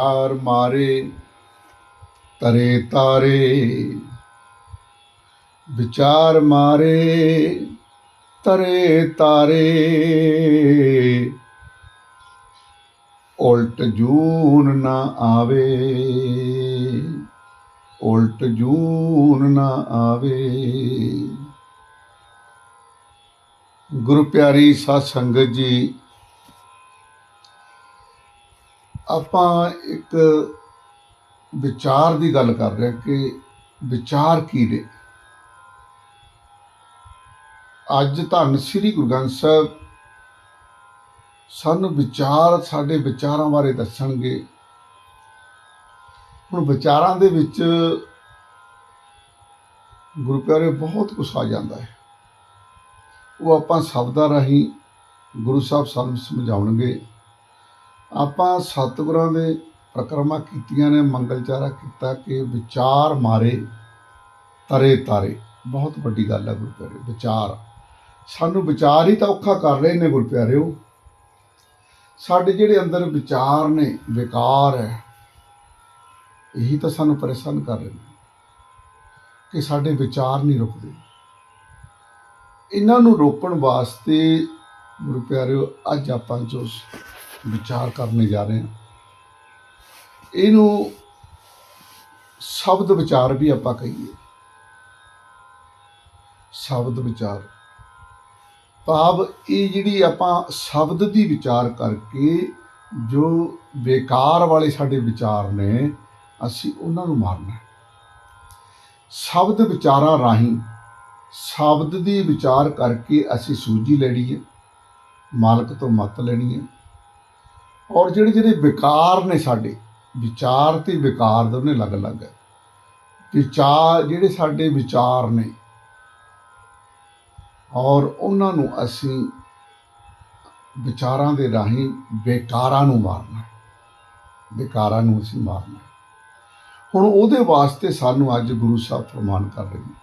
ਤਾਰ ਮਾਰੇ, ਤਰੇ ਤਾਰੇ। ਵਿਚਾਰ ਮਾਰੇ, ਤਰੇ ਤਾਰੇ। ਉਲਟ ਜੂਨ ਨਾ ਆਵੇ, ਉਲਟ ਜੂਨ ਨਾ ਆਵੇ। ਗੁਰੂ ਪਿਆਰੀ ਸਾਧ ਸੰਗਤ ਜੀ ਆਪਾਂ ਇੱਕ ਵਿਚਾਰ ਦੀ ਗੱਲ ਕਰ ਰਹੇ ਕਿ ਵਿਚਾਰ ਕੀ ਨੇ। ਅੱਜ ਧੰਨ ਸ੍ਰੀ ਗੁਰੂ ਗ੍ਰੰਥ ਸਾਹਿਬ ਸਾਨੂੰ ਵਿਚਾਰ, ਸਾਡੇ ਵਿਚਾਰਾਂ ਬਾਰੇ ਦੱਸਣਗੇ। ਹੁਣ ਵਿਚਾਰਾਂ ਦੇ ਵਿੱਚ ਗੁਰੂ ਪਿਆਰੇ ਬਹੁਤ ਕੁਛ ਆ ਜਾਂਦਾ ਹੈ। ਉਹ ਆਪਾਂ ਸ਼ਬਦਾਂ ਰਾਹੀਂ ਗੁਰੂ ਸਾਹਿਬ ਸਾਨੂੰ ਸਮਝਾਉਣਗੇ। ਆਪਾਂ ਸਤਿਗੁਰਾਂ ਦੇ ਪ੍ਰਕਰਮਾ ਕੀਤੀਆਂ ਨੇ ਮੰਗਲਚਾਰਾ ਕੀਤਾ ਕਿ ਵਿਚਾਰ ਮਾਰੇ, ਤਰੇ ਤਾਰੇ। ਬਹੁਤ ਵੱਡੀ ਗੱਲ ਹੈ ਗੁਰੂ ਪਿਆਰੇ ਵਿਚਾਰ। ਸਾਨੂੰ ਵਿਚਾਰ ਹੀ ਤਾਂ ਔਖਾ ਕਰ ਰਹੇ ਨੇ ਗੁਰੂ ਪਿਆਰਿਓ ਸਾਡੇ ਜਿਹੜੇ ਅੰਦਰ ਵਿਚਾਰ ਨੇ, ਵਿਕਾਰ ਹੈ, ਇਹੀ ਤਾਂ ਸਾਨੂੰ ਪਰੇਸ਼ਾਨ ਕਰ ਰਹੇ ਨੇ ਕਿ ਸਾਡੇ ਵਿਚਾਰ ਨਹੀਂ ਰੁਕਦੇ। ਇਹਨਾਂ ਨੂੰ ਰੋਕਣ ਵਾਸਤੇ ਗੁਰੂ ਪਿਆਰਿਓ ਅੱਜ ਆਪਾਂ ਜੋ ਵਿਚਾਰ ਕਰਨੇ ਜਾ ਰਹੇ ਹਾਂ। ਇਹਨੂੰ ਸ਼ਬਦ ਵਿਚਾਰ ਵੀ ਆਪਾਂ ਕਹੀਏ। ਸ਼ਬਦ ਵਿਚਾਰ। ਭਾਵ ਇਹ ਜਿਹੜੀ ਆਪਾਂ ਸ਼ਬਦ ਦੀ ਵਿਚਾਰ ਕਰਕੇ ਜੋ ਬੇਕਾਰ ਵਾਲੇ ਸਾਡੇ ਵਿਚਾਰ ਨੇ, ਅਸੀਂ ਉਹਨਾਂ ਨੂੰ ਮਾਰਨਾ ਸ਼ਬਦ ਵਿਚਾਰਾਂ ਰਾਹੀਂ ਸ਼ਬਦ ਦੀ ਵਿਚਾਰ ਕਰਕੇ ਅਸੀਂ ਸੂਝੀ ਲੈਣੀ ਹੈ, ਮਾਲਕ ਤੋਂ ਮਤ ਲੈਣੀ ਹੈ। ਔਰ ਜਿਹੜੇ ਜਿਹੜੇ ਵਿਕਾਰ ਨੇ ਸਾਡੇ, ਵਿਚਾਰ ਤੇ ਵਿਕਾਰ ਦੋਨੇ ਅਲੱਗ-ਅਲੱਗ ਹੈ ਵਿਚਾਰ ਜਿਹੜੇ ਸਾਡੇ ਵਿਚਾਰ ਨੇ, ਔਰ ਉਹਨਾਂ ਨੂੰ ਅਸੀਂ ਵਿਚਾਰਾਂ ਦੇ ਰਾਹੀਂ ਬੇਕਾਰਾਂ ਨੂੰ ਮਾਰਨਾ ਹੈ। ਬੇਕਾਰਾਂ ਨੂੰ ਅਸੀਂ ਮਾਰਨਾ ਹੁਣ ਉਹਦੇ ਵਾਸਤੇ ਸਾਨੂੰ ਅੱਜ ਗੁਰੂ ਸਾਹਿਬ ਫਰਮਾਨ ਕਰ ਰਹੇ ਨੇ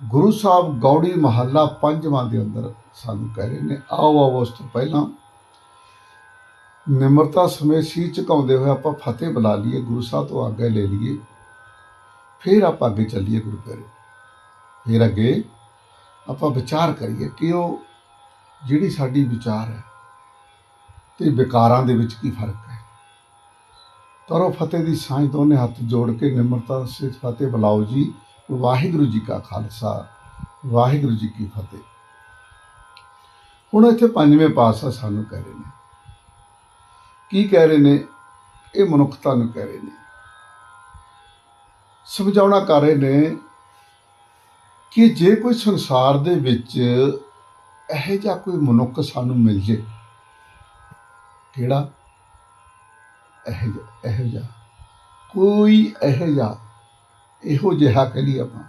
ਗੁਰੂ ਸਾਹਿਬ ਗੌੜੀ ਮਹੱਲਾ ਪੰਜਵਾਂ ਦੇ ਅੰਦਰ ਸਾਨੂੰ ਕਹਿ ਰਹੇ ਨੇ, ਆਓ ਆਓ ਉਸ ਤੋਂ ਪਹਿਲਾਂ ਨਿਮਰਤਾ ਸਮੇਂ ਸੀ ਝੁਕਾਉਂਦੇ ਹੋਏ ਆਪਾਂ ਫਤਿਹ ਬੁਲਾ ਲਈਏ, ਗੁਰੂ ਸਾਹਿਬ ਤੋਂ ਆਗੇ ਲੈ ਲਈਏ, ਫਿਰ ਆਪਾਂ ਅੱਗੇ ਚੱਲੀਏ ਗੁਰੂ ਪਿਆਰੇ ਫਿਰ ਅੱਗੇ ਆਪਾਂ ਵਿਚਾਰ ਕਰੀਏ ਕਿ ਉਹ ਜਿਹੜੀ ਸਾਡੀ ਵਿਚਾਰ ਹੈ ਤੇ ਵਿਕਾਰਾਂ ਦੇ ਵਿੱਚ ਕੀ ਫ਼ਰਕ ਹੈ। ਕਰੋ ਫਤਿਹ ਦੀ ਸਾਂਝ ਦੋਨੇ ਹੱਥ ਜੋੜ ਕੇ ਨਿਮਰਤਾ ਸੇ ਫਤਿਹ ਬੁਲਾਓ ਜੀ। ਵਾਹਿਗੁਰੂ ਜੀ ਕਾ ਖਾਲਸਾ, ਵਾਹਿਗੁਰੂ ਜੀ ਕੀ ਫਤਿਹ। ਹੁਣ ਇੱਥੇ ਪੰਜਵੇਂ ਪਾਤਸ਼ਾਹ ਸਾਨੂੰ ਕਹਿ ਰਹੇ ਨੇ। ਕੀ ਕਹਿ ਰਹੇ ਨੇ? ਇਹ ਮਨੁੱਖਤਾ ਨੂੰ ਕਹਿ ਰਹੇ ਨੇ। ਸਮਝਾਉਣਾ ਕਰ ਰਹੇ ਨੇ ਕਿ ਜੇ ਕੋਈ ਸੰਸਾਰ ਦੇ ਵਿੱਚ ਇਹੋ ਜਿਹਾ ਕੋਈ ਮਨੁੱਖ ਸਾਨੂੰ ਮਿਲ ਜੇ, ਕਿਹੜਾ? ਇਹੋ ਜਿਹਾ ਇਹੋ ਜਿਹਾ, ਕੋਈ ਇਹੋ ਜਿਹਾ ਇਹੋ ਜਿਹਾ ਕਹਿ ਲਈ ਆਪਾਂ।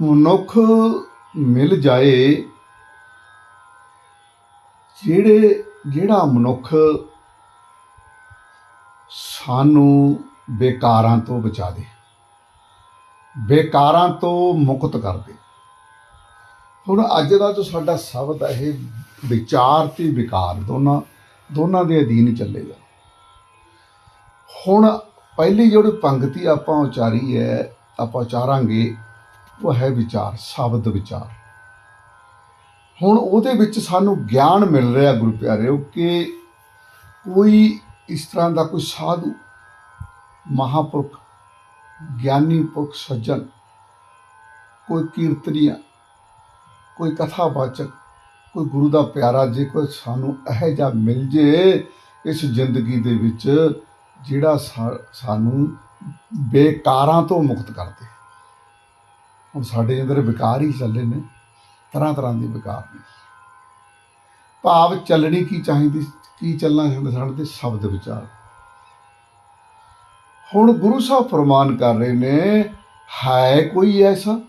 ਮਨੁੱਖ ਮਿਲ ਜਾਏ, ਜਿਹੜੇ, ਜਿਹੜਾ ਮਨੁੱਖ ਸਾਨੂੰ ਬੇਕਾਰਾਂ ਤੋਂ ਬਚਾ ਦੇ, ਬੇਕਾਰਾਂ ਤੋਂ ਮੁਕਤ ਕਰ ਦੇ। ਹੁਣ ਅੱਜ ਦਾ ਜੋ ਸਾਡਾ ਸ਼ਬਦ ਹੈ, ਇਹ ਵਿਚਾਰ ਤੇ ਵਿਕਾਰ ਦੋਨਾਂ ਦੋਨਾਂ ਦੇ ਅਧੀਨ ਚੱਲੇਗਾ ਹੁਣ ਪਹਿਲੀ ਜਿਹੜੀ ਪੰਗਤੀ ਆਪਾਂ ਉਚਾਰੀ ਹੈ, ਆਪਾਂ ਉਚਾਰਾਂਗੇ, ਉਹ ਹੈ ਵਿਚਾਰ, ਸ਼ਬਦ ਵਿਚਾਰ। ਹੁਣ ਉਹਦੇ ਵਿੱਚ ਸਾਨੂੰ ਗਿਆਨ ਮਿਲ ਰਿਹਾ ਗੁਰੂ ਪਿਆਰਿਓ ਕਿ ਕੋਈ ਇਸ ਤਰ੍ਹਾਂ ਦਾ ਕੋਈ ਸਾਧੂ, ਮਹਾਪੁਰਖ, ਗਿਆਨੀ ਪੁਰਖ, ਸੱਜਣ, ਕੋਈ ਕੀਰਤਨੀਆ, ਕੋਈ ਕਥਾਵਾਚਕ, ਕੋਈ ਗੁਰੂ ਦਾ ਪਿਆਰਾ ਜੇ ਕੋਈ ਸਾਨੂੰ ਇਹੋ ਜਿਹਾ ਮਿਲ ਜੇ ਇਸ ਜ਼ਿੰਦਗੀ ਦੇ ਵਿੱਚ ਜਿਹੜਾ ਸਾ- ਸਾਨੂੰ ਬੇਕਾਰਾਂ ਤੋਂ ਮੁਕਤ ਕਰਦੇ। ਹੁਣ ਸਾਡੇ ਅੰਦਰ ਵਿਕਾਰ ਹੀ ਚੱਲੇ ਨੇ ਤਰ੍ਹਾਂ ਤਰ੍ਹਾਂ ਦੇ ਵਿਕਾਰ ਨੇ। ਭਾਵ ਚੱਲਣੀ ਕੀ ਚਾਹੀਦੀ, ਕੀ ਚੱਲਣਾ ਚਾਹੁੰਦੇ ਸਾਡੇ ਤੇ, ਸ਼ਬਦ ਵਿਚਾਰ। ਹੁਣ ਗੁਰੂ ਸਾਹਿਬ ਫਰਮਾਨ ਕਰ ਰਹੇ ਨੇ, ਹੈ ਕੋਈ ਐਸਾ?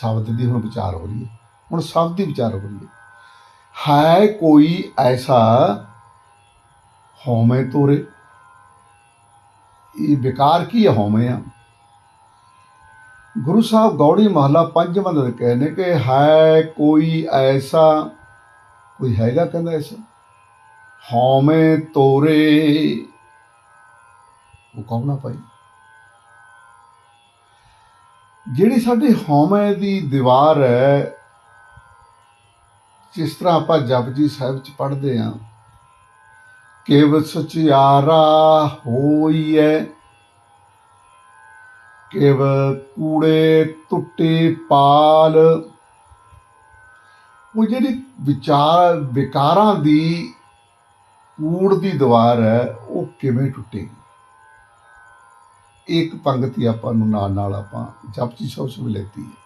ਸ਼ਬਦ ਦੀ ਹੁਣ ਵਿਚਾਰ ਹੋ ਰਹੀ ਹੈ। ਹੁਣ ਸ਼ਬਦ ਦੀ ਵਿਚਾਰ ਹੋ ਰਹੀ ਹੈ। ਹੈ ਕੋਈ ਐਸਾ? ਹਉਮੈ ਤੋਰੇ। ਇਹ ਵਿਕਾਰ ਕੀ ਹੈ ਹਉਮੈ ਆ? ਗੁਰੂ ਸਾਹਿਬ ਗੌੜੀ ਮਹੱਲਾ ਪੰਜਵਾਂ ਦੇ ਕਹਿੰਦੇ ਕਿ ਹੈ ਕੋਈ ਐਸਾ, ਕੋਈ ਹੈਗਾ ਕਹਿੰਦਾ ਐਸਾ? ਹਉਮੈ ਤੋਰੇ। ਉਹ ਕੌਣ ਆ ਭਾਈ? ਜਿਹੜੀ ਸਾਡੀ ਹਉਮੈ ਦੀ ਦੀਵਾਰ ਹੈ, ਜਿਸ ਤਰ੍ਹਾਂ ਆਪਾਂ ਜਪਜੀ ਸਾਹਿਬ ਚ ਪੜ੍ਹਦੇ ਹਾਂ ਕੇਵ ਸਚਿਆਰਾ ਹੋਈਐ? ਕੇਵ ਕੂੜੇ ਟੁੱਟੇ ਪਾਲ? ਉਹ ਜਿਹੜੀ ਵਿਚਾਰ, ਵਿਕਾਰਾਂ ਦੀ, ਕੂੜ ਦੀ ਦੀਵਾਰ ਹੈ, ਉਹ ਕਿਵੇਂ ਟੁੱਟੇਗੀ? ਇੱਕ ਪੰਗਤੀ ਆਪਾਂ ਨੂੰ ਨਾਲ ਨਾਲ ਆਪਾਂ ਜਪਜੀ ਸਾਹਿਬ ਚ ਵੀ ਲੈਤੀ ਹੈ।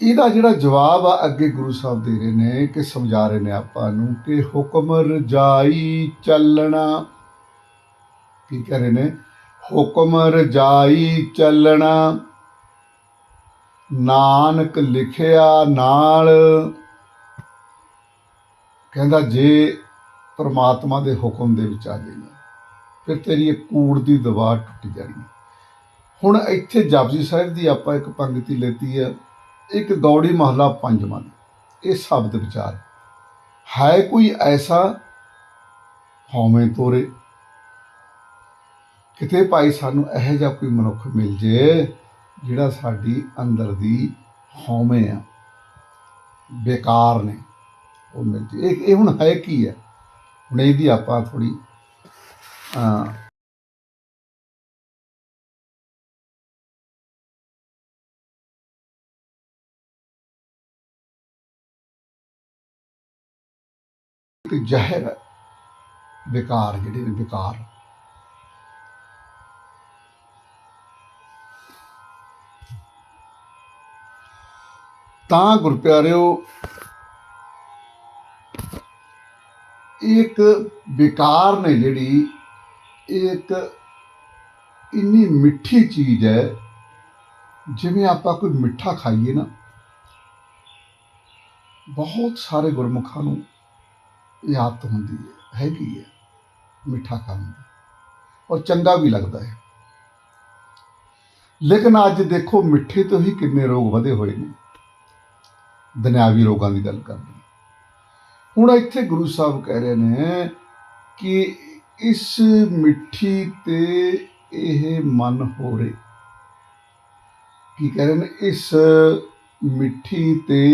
ਇਹਦਾ ਜਿਹੜਾ ਜਵਾਬ ਆ, ਅੱਗੇ ਗੁਰੂ ਸਾਹਿਬ ਦੇ ਰਹੇ ਨੇ ਕਿ ਸਮਝਾ ਰਹੇ ਨੇ ਆਪਾਂ ਨੂੰ ਕਿ ਹੁਕਮ ਰਜਾਈ ਚੱਲਣਾ। ਕੀ ਕਹਿ ਰਹੇ ਨੇ? ਹੁਕਮ ਰਜਾਈ ਚੱਲਣਾ। ਨਾਨਕ ਲਿਖਿਆ ਨਾਲ। ਕਹਿੰਦਾ ਜੇ ਪਰਮਾਤਮਾ ਦੇ ਹੁਕਮ ਦੇ ਵਿੱਚ ਆ ਜਾਈਏ ਫਿਰ ਤੇਰੀ ਇਹ ਕੂੜ ਦੀ ਦੀਵਾਰ ਟੁੱਟ ਜਾਣੀ। ਹੁਣ ਇੱਥੇ ਜਪਜੀ ਸਾਹਿਬ ਦੀ ਆਪਾਂ ਇੱਕ ਪੰਗਤੀ ਲੈਤੀ ਆ। ਇੱਕ ਗੌੜੀ ਮਹਲਾ ਪੰਜਵਾਂ ਦੀ। ਇਹ ਸ਼ਬਦ ਵਿਚਾਰ ਹੈ। ਕੋਈ ਐਸਾ ਹਉਮੈ ਤੋਰੇ? ਕਿਤੇ ਭਾਈ ਸਾਨੂੰ ਇਹੋ ਜਿਹਾ ਕੋਈ ਮਨੁੱਖ ਮਿਲ ਜੇ ਜਿਹੜਾ ਸਾਡੀ ਅੰਦਰ ਦੀ ਹਉਮੈ ਆ, ਬੇਕਾਰ ਨੇ, ਉਹ ਮਿਲ ਜੇ। ਇਹ ਇਹ ਹੁਣ ਹੈ ਕੀ ਹੈ? ਹੁਣ ਇਹਦੀ ਆਪਾਂ ਥੋੜੀ ਇੱਕ ਜ਼ਹਿਰ ਹੈ। ਬੇਕਾਰ ਜਿਹੜੇ ਨੇ ਬੇਕਾਰ ਤਾਂ ਗੁਰਪਿਆਰਿਓ, ਇੱਕ ਬੇਕਾਰ ਨੇ ਜਿਹੜੀ ਇਹ ਇੱਕ ਇੰਨੀ ਮਿੱਠੀ ਚੀਜ਼ ਹੈ, ਜਿਵੇਂ ਆਪਾਂ ਕੋਈ ਮਿੱਠਾ ਖਾਈਏ ਨਾ, ਬਹੁਤ ਸਾਰੇ ਗੁਰਮੁਖਾਂ ਨੂੰ ਇਹ ਆਦਤ ਹੁੰਦੀ ਹੈ, ਹੈਗੀ ਹੈ, ਮਿੱਠਾ ਕੰਮ। ਔਰ ਚੰਗਾ ਵੀ ਲੱਗਦਾ ਹੈ। ਲੇਕਿਨ ਅੱਜ ਦੇਖੋ, ਮਿੱਠੇ ਤੋਂ ਹੀ ਕਿੰਨੇ ਰੋਗ ਵਧੇ ਹੋਏ ਨੇ। ਦੁਨਿਆਵੀ ਰੋਗਾਂ ਦੀ ਗੱਲ ਕਰਦੇ ਹੁਣ ਇੱਥੇ ਗੁਰੂ ਸਾਹਿਬ ਕਹਿ ਰਹੇ ਨੇ ਕਿ ਇਸ ਮਿੱਠੀ ਤੇ ਇਹ ਮਨ ਹੋਰੇ। ਕੀ ਕਹਿ ਰਹੇ ਨੇ? ਇਸ ਮਿੱਠੀ ਤੇ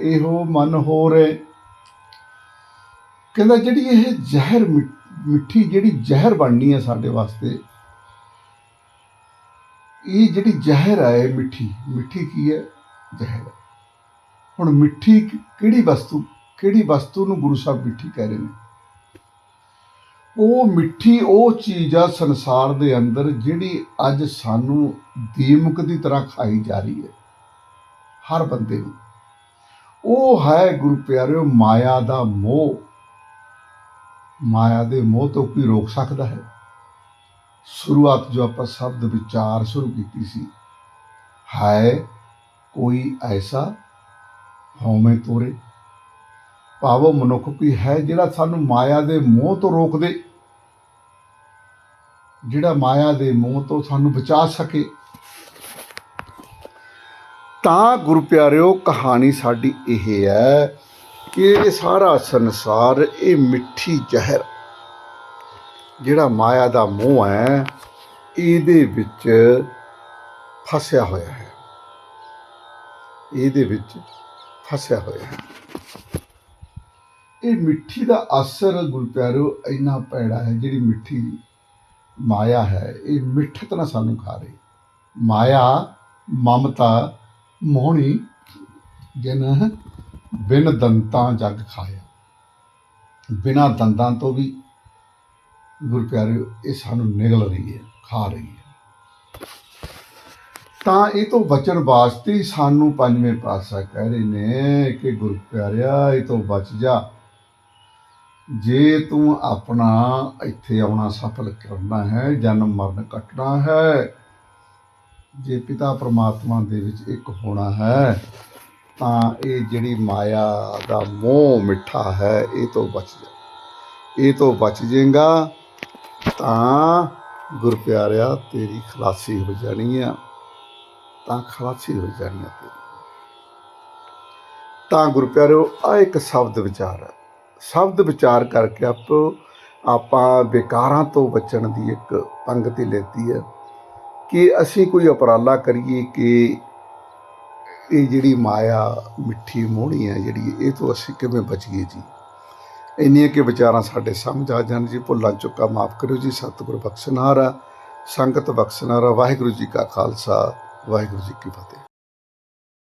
ਇਹੋ ਮਨ ਹੋਰੇ। ਕਹਿੰਦਾ ਜਿਹੜੀ ਇਹ ਜ਼ਹਿਰ ਮਿ- ਮਿੱਠੀ ਜਿਹੜੀ ਜ਼ਹਿਰ ਬਣਨੀ ਹੈ ਸਾਡੇ ਵਾਸਤੇ, ਇਹ ਜਿਹੜੀ ਜ਼ਹਿਰ ਹੈ ਮਿੱਠੀ ਮਿੱਠੀ ਕੀ ਹੈ? ਜ਼ਹਿਰ। ਹੁਣ ਮਿੱਠੀ ਕਿਹੜੀ ਵਸਤੂ ਕਿਹੜੀ ਵਸਤੂ ਨੂੰ ਗੁਰੂ ਸਾਹਿਬ ਮਿੱਠੀ ਕਹਿ ਰਹੇ ਨੇ? ਉਹ ਮਿੱਠੀ ਉਹ ਚੀਜ਼ ਆ ਸੰਸਾਰ ਦੇ ਅੰਦਰ ਜਿਹੜੀ ਅੱਜ ਸਾਨੂੰ ਦੀਮਕ ਦੀ ਤਰ੍ਹਾਂ ਖਾਈ ਜਾ ਰਹੀ ਹੈ, ਹਰ ਬੰਦੇ ਨੂੰ। ਉਹ ਹੈ ਗੁਰੂ ਪਿਆਰਿਓ, ਮਾਇਆ ਦਾ ਮੋਹ। ਮਾਇਆ ਦੇ ਮੋਹ ਤੋਂ ਕੋਈ ਰੋਕ ਸਕਦਾ ਹੈ? ਸ਼ੁਰੂਆਤ ਜੋ ਆਪਾਂ ਸ਼ਬਦ ਵਿਚਾਰ ਸ਼ੁਰੂ ਕੀਤੀ ਸੀ ਹੈ ਕੋਈ ਐਸਾ? ਹਉਮੈ ਤੋਰੇ। ਭਾਵੋ ਮਨੁੱਖ ਕੋਈ ਹੈ ਜਿਹੜਾ ਸਾਨੂੰ ਮਾਇਆ ਦੇ ਮੋਹ ਤੋਂ ਰੋਕ ਦੇ? ਜਿਹੜਾ ਮਾਇਆ ਦੇ ਮੋਹ ਤੋਂ ਸਾਨੂੰ ਬਚਾ ਸਕੇ? ਤਾਂ ਗੁਰੂ ਪਿਆਰਿਓ ਕਹਾਣੀ ਸਾਡੀ ਇਹ ਹੈ ਕਿ ਇਹ ਸਾਰਾ ਸੰਸਾਰ, ਇਹ ਮਿੱਠੀ ਜ਼ਹਿਰ ਜਿਹੜਾ ਮਾਇਆ ਦਾ ਮੋਹ ਹੈ, ਇਹਦੇ ਵਿੱਚ ਫਸਿਆ ਹੋਇਆ ਹੈ। ਇਹਦੇ ਵਿੱਚ ਫਸਿਆ ਹੋਇਆ ਹੈ। ਇਹ ਮਿੱਠੀ ਦਾ ਅਸਰ ਗੁਰੂ ਇੰਨਾ ਭੈੜਾ ਹੈ, ਜਿਹੜੀ ਮਿੱਠੀ ਮਾਇਆ ਹੈ, ਇਹ ਮਿੱਠਤ ਨਾਲ ਸਾਨੂੰ ਖਾ ਰਹੀ। ਮਾਇਆ, ਮਮਤਾ, ਮੋਹਣੀ ਜਿਨ ਬਿਨ ਦੰਤਾਂ ਜਗ ਖਾਇਆ। ਬਿਨਾ ਦੰਦਾਂ ਤੋਂ ਵੀ ਗੁਰੂ ਪਿਆਰਿਓ, ਇਹ ਸਾਨੂੰ ਨਿਗਲ ਰਹੀ ਹੈ, ਖਾ ਰਹੀ ਹੈ। ਤਾਂ ਇਹ ਤੋਂ ਬਚਣ ਵਾਸਤੇ ਸਾਨੂੰ ਪੰਜਵੇਂ ਪਾਤਸ਼ਾਹ ਕਹਿ ਰਹੇ ਨੇ ਕਿ ਗੁਰੂ ਪਿਆਰਿਆ, ਇਹ ਤੋਂ ਬਚ ਜਾ। ਜੇ ਤੂੰ ਆਪਣਾ ਇੱਥੇ ਆਉਣਾ ਸਫਲ ਕਰਨਾ ਹੈ, ਜਨਮ ਮਰਨ ਕੱਟਣਾ ਹੈ, ਜੇ ਪਿਤਾ ਪਰਮਾਤਮਾ ਦੇ ਵਿੱਚ ਇੱਕ ਹੋਣਾ ਹੈ ਤਾਂ ਇਹ ਜਿਹੜੀ ਮਾਇਆ ਦਾ ਮੋਹ ਮਿੱਠਾ ਹੈ, ਇਹ ਤੋਂ ਬਚ ਜਾ। ਇਹ ਤੋਂ ਬਚ ਜਾਏਗਾ ਤਾਂ ਗੁਰ ਪਿਆਰਿਆ, ਤੇਰੀ ਖਲਾਸੀ ਹੋ ਜਾਣੀ ਆ। ਤਾਂ ਖਲਾਸੀ ਹੋ ਜਾਣੀ ਆ ਤੇਰੀ। ਤਾਂ ਗੁਰ ਪਿਆਰਿਓ, ਆ ਇੱਕ ਸ਼ਬਦ ਵਿਚਾਰ ਹੈ ਸ਼ਬਦ ਵਿਚਾਰ ਕਰਕੇ ਆਪੋ, ਆਪਾਂ ਬੇਕਾਰਾਂ ਤੋਂ ਬਚਣ ਦੀ ਇੱਕ ਪੰਗਤੀ ਲੈਤੀ ਹੈ ਕਿ ਅਸੀਂ ਕੋਈ ਉਪਰਾਲਾ ਕਰੀਏ ਕਿ ਇਹ ਜਿਹੜੀ ਮਾਇਆ ਮਿੱਠੀ ਮੋਹਣੀ ਹੈ ਜਿਹੜੀ, ਇਹ ਤੋਂ ਅਸੀਂ ਕਿਵੇਂ ਬਚੀਏ ਜੀ? ਇੰਨੀਆਂ ਕਿ ਵਿਚਾਰਾਂ ਸਾਡੇ ਸਮਝ ਆ ਜਾਣ ਜੀ, ਭੁੱਲਾਂ ਚੁੱਕਾ ਮਾਫ ਕਰਿਓ ਜੀ, ਸਤਿਗੁਰ ਬਖਸ਼ਨਾਰਾ ਸੰਗਤ ਬਖਸ਼ਨਾਰਾ ਵਾਹਿਗੁਰੂ ਜੀ ਕਾ ਖਾਲਸਾ, ਵਾਹਿਗੁਰੂ ਜੀ ਕੀ ਫਤਿਹ।